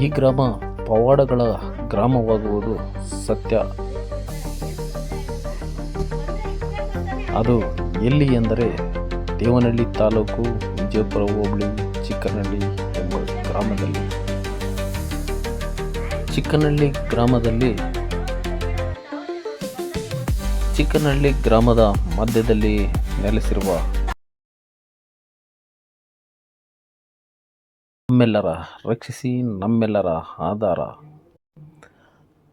ಈ ಗ್ರಾಮ ಪವಾಡಗಳ ಗ್ರಾಮವಾಗುವುದು ಸತ್ಯ. ಅದು ಎಲ್ಲಿ ಎಂದರೆ ದೇವನಹಳ್ಳಿ ತಾಲೂಕು, ವಿಜಯಪುರ, ಹೋಬಳಿ, ಚಿಕ್ಕನಹಳ್ಳಿ ಎಂಬ ಗ್ರಾಮದಲ್ಲಿ. ಚಿಕ್ಕನಹಳ್ಳಿ ಗ್ರಾಮದಲ್ಲಿ ಚಿಕ್ಕನಹಳ್ಳಿ ಗ್ರಾಮದ ಮಧ್ಯದಲ್ಲಿ ನೆಲೆಸಿರುವ ನಮ್ಮೆಲ್ಲರ ರಕ್ಷಿಸಿ, ನಮ್ಮೆಲ್ಲರ ಆಧಾರ.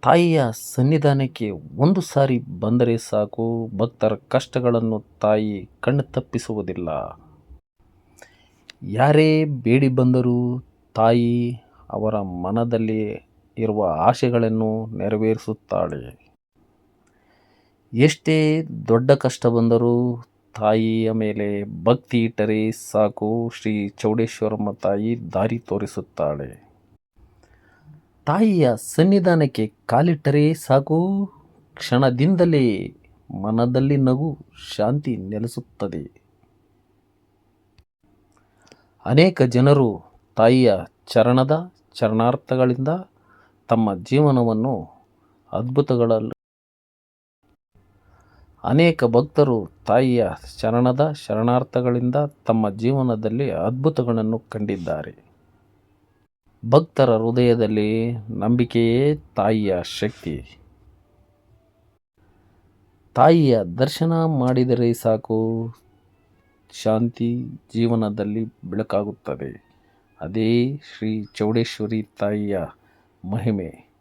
ತಾಯಿಯ ಸನ್ನಿಧಾನಕ್ಕೆ ಒಂದು ಸಾರಿ ಬಂದರೆ ಸಾಕು, ಭಕ್ತರ ಕಷ್ಟಗಳನ್ನು ತಾಯಿ ಕಣ್ಣು ತಪ್ಪಿಸುವುದಿಲ್ಲ. ಯಾರೇ ಬೇಡಿ ಬಂದರೂ ತಾಯಿ ಅವರ ಮನದಲ್ಲಿ ಇರುವ ಆಶೆಗಳನ್ನು ನೆರವೇರಿಸುತ್ತಾಳೆ. ಎಷ್ಟೇ ದೊಡ್ಡ ಕಷ್ಟ ಬಂದರೂ ತಾಯಿಯ ಮೇಲೆ ಭಕ್ತಿ ಇಟ್ಟರೆ ಸಾಕು. ಶ್ರೀ ಚೌಡೇಶ್ವರಮ್ಮ ತಾಯಿ ದಾರಿ ತೋರಿಸುತ್ತಾಳೆ. ತಾಯಿಯ ಸನ್ನಿಧಾನಕ್ಕೆ ಕಾಲಿಟ್ಟರೆ ಸಾಕು. ಕ್ಷಣದಿಂದಲೇ ಮನದಲ್ಲಿ ನಗು ಶಾಂತಿ ನೆಲೆಸುತ್ತದೆ. ಅನೇಕ ಜನರು ತಾಯಿಯ ಚರಣದ, ಚರಣಾರ್ಥಗಳಿಂದ ತಮ್ಮ ಜೀವನವನ್ನು ಅದ್ಭುತಗಳಲ್ಲಿ ಅನೇಕ ಭಕ್ತರು ತಾಯಿಯ ಶರಣದ ಶರಣಾರ್ಥಗಳಿಂದ ತಮ್ಮ ಜೀವನದಲ್ಲಿ ಅದ್ಭುತಗಳನ್ನು ಕಂಡಿದ್ದಾರೆ. ಭಕ್ತರ ಹೃದಯದಲ್ಲಿ ನಂಬಿಕೆಯೇ ತಾಯಿಯ ಶಕ್ತಿ. ತಾಯಿಯ ದರ್ಶನ ಮಾಡಿದರೆ ಸಾಕು. ಶಾಂತಿ ಜೀವನದಲ್ಲಿ ಬೆಳಕಾಗುತ್ತದೆ. ಅದೇ ಶ್ರೀ ಚೌಡೇಶ್ವರಿ ತಾಯಿಯ ಮಹಿಮೆ.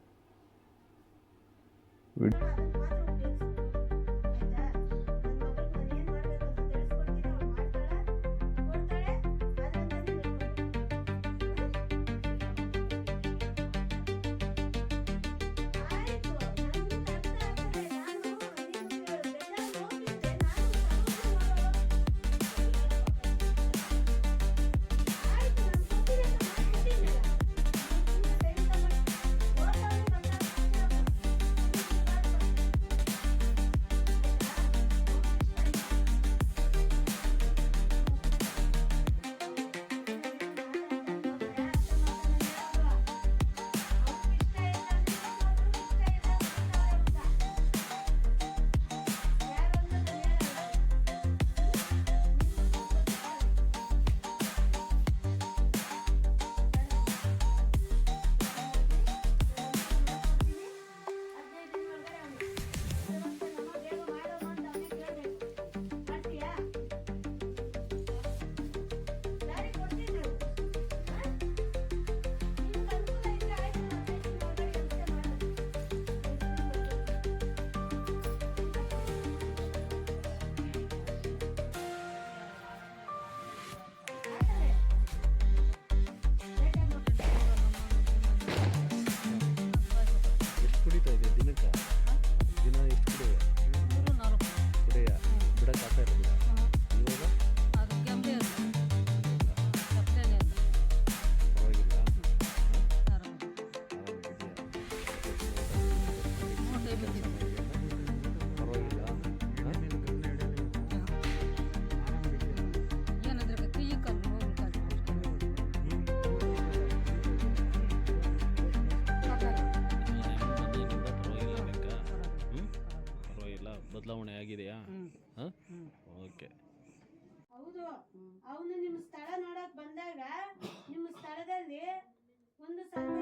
ಬದಲಾವಣೆ ಆಗಿದೆಯಾ? ಹಾಂ? ಓಕೆ. ಹೌದು. ಅವನು ನಿಮ್ಮ ಸ್ಥಳ ನೋಡಕ್ ಬಂದಾಗ ನಿಮ್ಮ ಸ್ಥಳದಲ್ಲಿ ಒಂದು ಸ್ವಲ್ಪ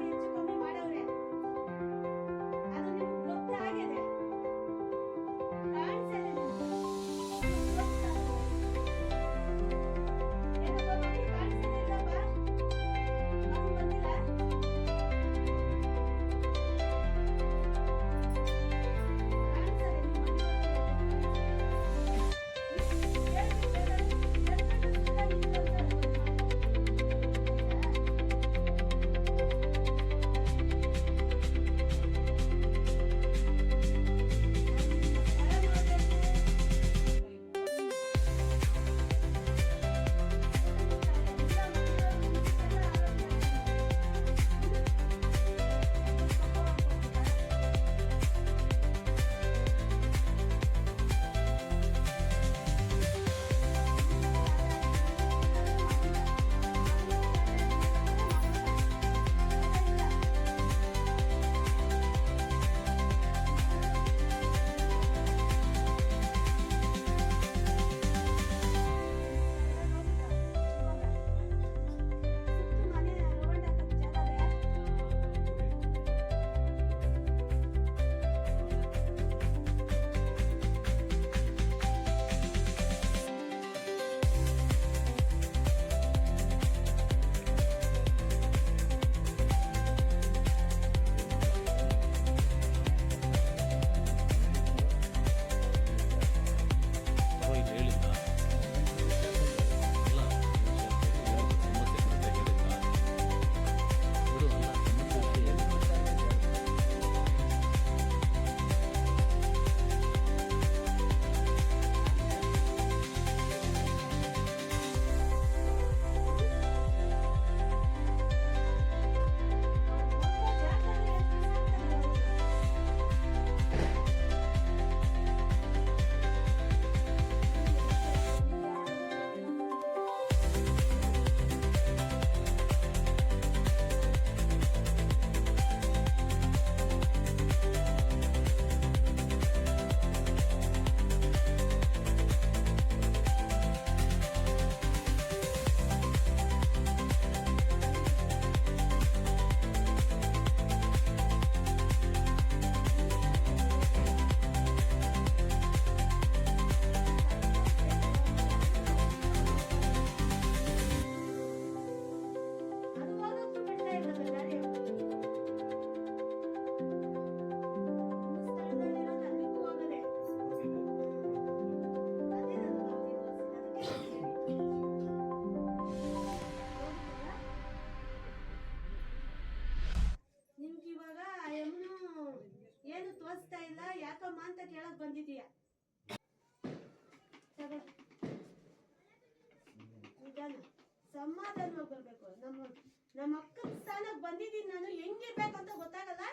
ನಮ್ಮ ಅಕ್ಕನ ಸ್ಥಾನಕ್ಕೆ ಬಂದಿದ್ದೀನಿ ನಾನು ಹೆಂಗಿರ್ಬೇಕು ಅಂತ ಗೊತ್ತಾಗಲ್ಲ?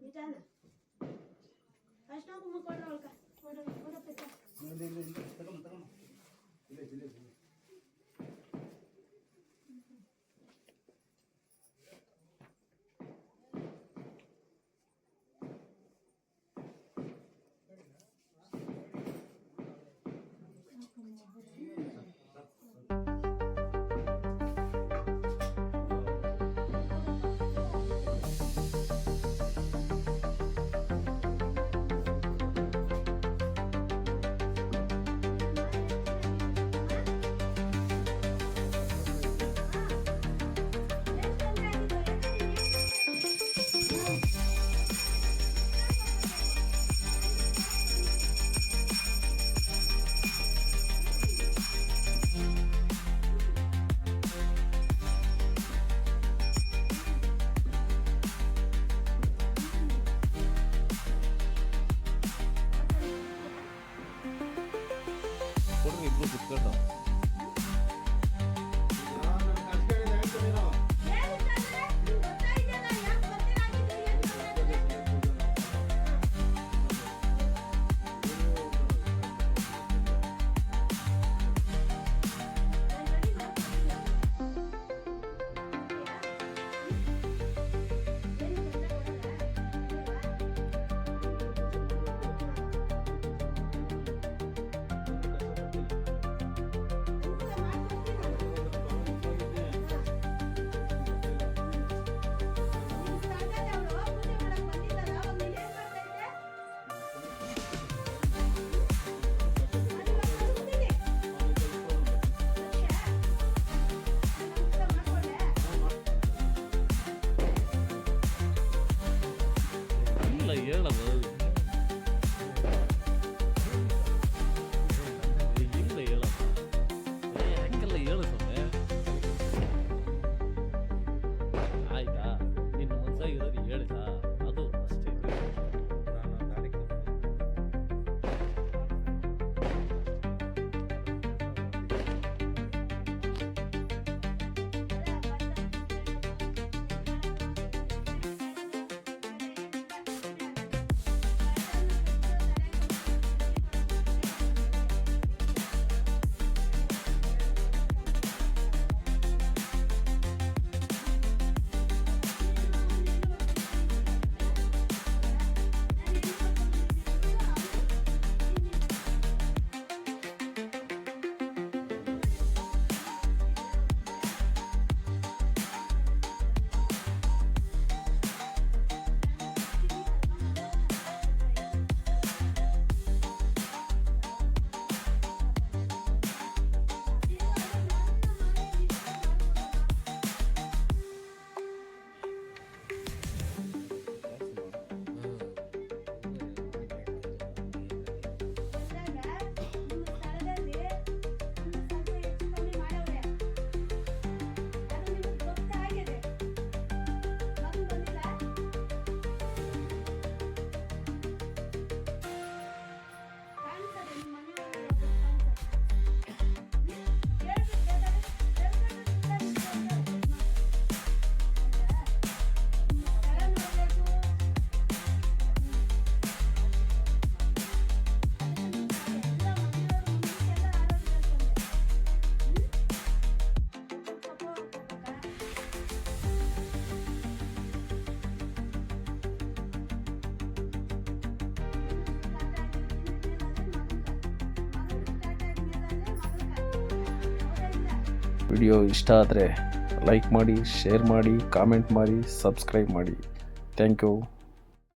ನಿಜಾನ ಅಷ್ಟು ಕುಂಕುಮ ಕೊಡ್ರ ಒಳ್ಕ ಕೊಡ ಕೊಡಪ್ಪ ಸರ್. ಕೊಡ್ರಿ ಇಬ್ರು ವಿಡಿಯೋ ಇಷ್ಟ ಆದರೆ ಲೈಕ್ ಮಾಡಿ ಶೇರ್ ಮಾಡಿ ಕಾಮೆಂಟ್ ಮಾಡಿ ಸಬ್ಸ್ಕ್ರೈಬ್ ಮಾಡಿ. Thank you